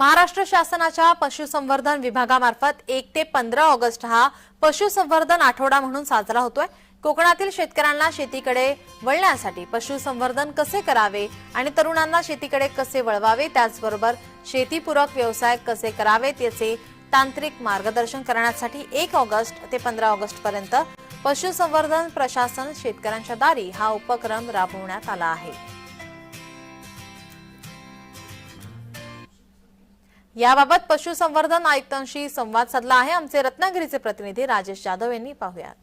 महाराष्ट्र शासनाच्या पशुसंवर्धन विभागामार्फत एक ते पंधरा ऑगस्ट हा पशुसंवर्धन आठवडा म्हणून साजरा होतोय. कोकणातील शेतकऱ्यांना शेतीकडे वळण्यासाठी पशुसंवर्धन कसे करावे आणि तरुणांना शेतीकडे कसे वळवावे त्याचबरोबर शेतीपूरक व्यवसाय कसे करावेत याचे तांत्रिक मार्गदर्शन करण्यासाठी एक ऑगस्ट ते पंधरा ऑगस्ट पर्यंत पशुसंवर्धन प्रशासन शेतकऱ्यांच्या दारी हा उपक्रम राबवण्यात आला आहे. याबाबत पशुसंवर्धन आयुक्तांशी संवाद साधला आहे. आमचे रत्नागिरीचे प्रतिनिधी राजेश जाधव यांनी पाहुयात.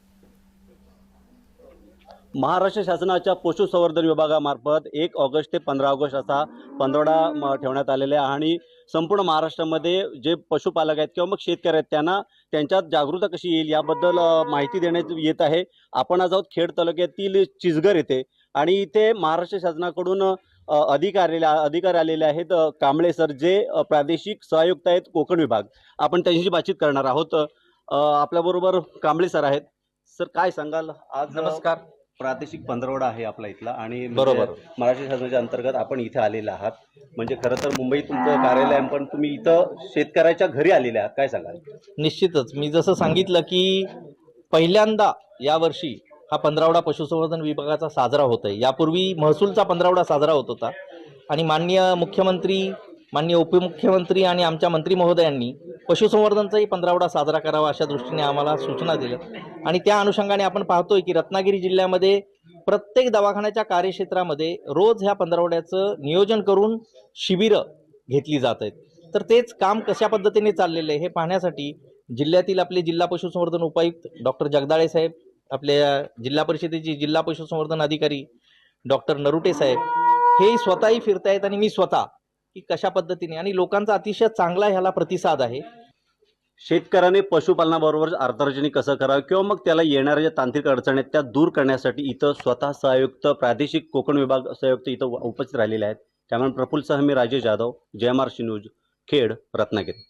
महाराष्ट्र शासनाच्या पशुसंवर्धन विभागामार्फत एक ऑगस्ट ते पंधरा ऑगस्ट असा पंधरवडा म, ठेवण्यात आलेला आहे आणि संपूर्ण महाराष्ट्रामध्ये जे पशुपालक आहेत किंवा मग शेतकरी आहेत त्यांना त्यांच्यात जागरूकता कशी येईल याबद्दल माहिती देण्यात येत आहे. आपण आज आहोत खेड तालुक्यातील चिचगर येथे आणि इथे महाराष्ट्र शासनाकडून अधिकारी अधिकारी आलेले आहेत कांबळे सर जे प्रादेशिक सहआयुक्त आहेत कोकण विभाग. आपण त्यांच्याशी बातचीत करणार आहोत. आपल्याबरोबर कांबळे सर आहेत. सर काय सांगाल? आज नमस्कार. प्रादेशिक पंधरवडा आहे आपला इथला आणि म्हणजे बरोबर. महाराष्ट्र शासनाच्या अंतर्गत आपण इथे आलेले आहात. म्हणजे खरं तर मुंबईत तुमचं कार्यालय आहे, पण तुम्ही इथं शेतकऱ्याच्या घरी आलेले आहात. काय सांगाल? निश्चितच. मी जसं सांगितलं की पहिल्यांदा यावर्षी हा पंधरावडा पशुसंवर्धन विभागाचा साजरा होत आहे यापूर्वी महसूलचा पंधरावडा साजरा होत होता. आणि माननीय मुख्यमंत्री माननीय उपमुख्यमंत्री आणि आमच्या मंत्री महोदयांनी पशुसंवर्धनचाही पंधरावडा साजरा करावा अशा दृष्टीने आम्हाला सूचना दिल्या. आणि त्या अनुषंगाने आपण पाहतोय की रत्नागिरी जिल्ह्यामध्ये प्रत्येक दवाखान्याच्या कार्यक्षेत्रामध्ये रोज ह्या पंधरावड्याचं नियोजन करून शिबिरं घेतली जात आहेत. तर तेच काम कशा पद्धतीने चाललेलं आहे हे पाहण्यासाठी जिल्ह्यातील आपले जिल्हा पशुसंवर्धन उपायुक्त डॉक्टर जगदाळे साहेब आपल्या जिल्हा परिषदेचे जिल्हा पशुसंवर्धन अधिकारी डॉक्टर नरुटे साहेब हे स्वतःही फिरतायत आणि मी स्वतः की कशा पद्धतीने? आणि लोकांचा अतिशय चांगला ह्याला प्रतिसाद आहे. शेतकऱ्याने पशुपालनाबरोबर अर्थार्जनी कसं करावं किंवा मग त्याला येणाऱ्या ज्या तांत्रिक अडचणी आहेत त्या दूर करण्यासाठी इथं स्वतः सहयुक्त प्रादेशिक कोकण विभाग सहआयुक्त इथं उपस्थित राहिलेले आहेत. त्यामुळे प्रफुल्ल सह मी राजेश जाधव जयमार्शी न्यूज खेड रत्नागिरी.